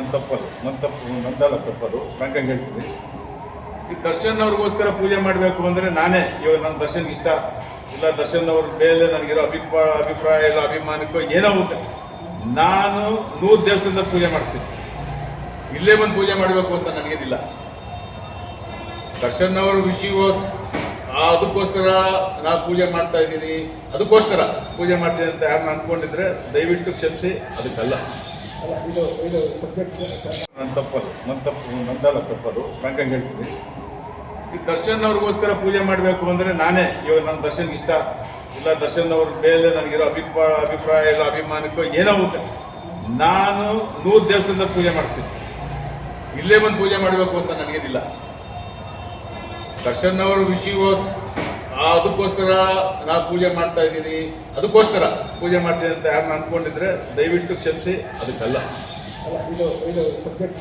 ನನ್ನ ತಪ್ಪದು, ನನ್ನ ತಪ್ಪು ನಂದಲ್ಲ ತಪ್ಪದು ಫ್ರಾಂಕಾಗಿ ಹೇಳ್ತೀನಿ. ಈ ದರ್ಶನ್ ಅವ್ರಿಗೋಸ್ಕರ ಪೂಜೆ ಮಾಡಬೇಕು ಅಂದರೆ ನಾನೇ ಇವಾಗ ನನ್ನ ದರ್ಶನ್ ಇಷ್ಟ. ಇಲ್ಲ ದರ್ಶನ್ ಮೇಲೆ ನನಗಿರೋ ಅಭಿಪ್ರಾಯ ಅಭಿಪ್ರಾಯ ಇಲ್ಲ, ಅಭಿಮಾನಕ್ಕೋ ಏನೋ ಉಂಟು ನಾನು ನೂರು ದೇವಸ್ಥಾನದ ಪೂಜೆ ಮಾಡಿಸ್ತೀನಿ. ಇಲ್ಲೇ ಬಂದು ಪೂಜೆ ಮಾಡಬೇಕು ಅಂತ ನನಗೇನಿಲ್ಲ ದರ್ಶನ್ ಅವ್ರ ವಿಷಯವೋಸ್ ಅದಕ್ಕೋಸ್ಕರ ನಾನು ಪೂಜೆ ಮಾಡ್ತಾ ಇದ್ದೀನಿ. ಅದಕ್ಕೋಸ್ಕರ ಪೂಜೆ ಮಾಡ್ತೀನಿ ಅಂತ ಯಾರನ್ನ ಅನ್ಕೊಂಡಿದ್ರೆ ದಯವಿಟ್ಟು ಕ್ಷಮಿಸಿ, ಅದಕ್ಕಲ್ಲ. ಅಲ್ಲ, ಇದು ಇದು ನನ್ನ ತಪ್ಪದು ನನ್ನ ಈ ದರ್ಶನ್ ಅವ್ರಿಗೋಸ್ಕರ ಪೂಜೆ ಮಾಡಬೇಕು ಅಂದರೆ ನಾನೇ. ಇವಾಗ ನನ್ನ ದರ್ಶನ್ ಇಷ್ಟ. ಇಲ್ಲ, ದರ್ಶನ್ ಅವ್ರ ಮೇಲೆ ನನಗಿರೋ ಅಭಿಪ್ರಾಯ ಅಭಿಪ್ರಾಯ ಇಲ್ಲ, ಅಭಿಮಾನಕ್ಕೋ ಏನೋ ಹೋಗುತ್ತೆ. ನಾನು ನೂರು ದೇವಸ್ಥಾನದ ಪೂಜೆ ಮಾಡಿಸ್ತೀನಿ. ಇಲ್ಲೇ ಬಂದು ಪೂಜೆ ಮಾಡಬೇಕು ಅಂತ ನನಗೇನಿಲ್ಲ. ದರ್ಶನ್ ಅವ್ರ ವಿಷಯವೋಸ್ ಅದಕ್ಕೋಸ್ಕರ ನಾವು ಪೂಜೆ ಮಾಡ್ತಾ ಇದ್ದೀನಿ. ಅದಕ್ಕೋಸ್ಕರ ಪೂಜೆ ಮಾಡ್ತೀನಿ ಅಂತ ಯಾರನ್ನ ಅನ್ಕೊಂಡಿದ್ರೆ ದಯವಿಟ್ಟು ಕ್ಷಮಿಸಿ, ಅದಕ್ಕಲ್ಲ. ಇದು ಇದು ಸಬ್ಜೆಕ್ಟ್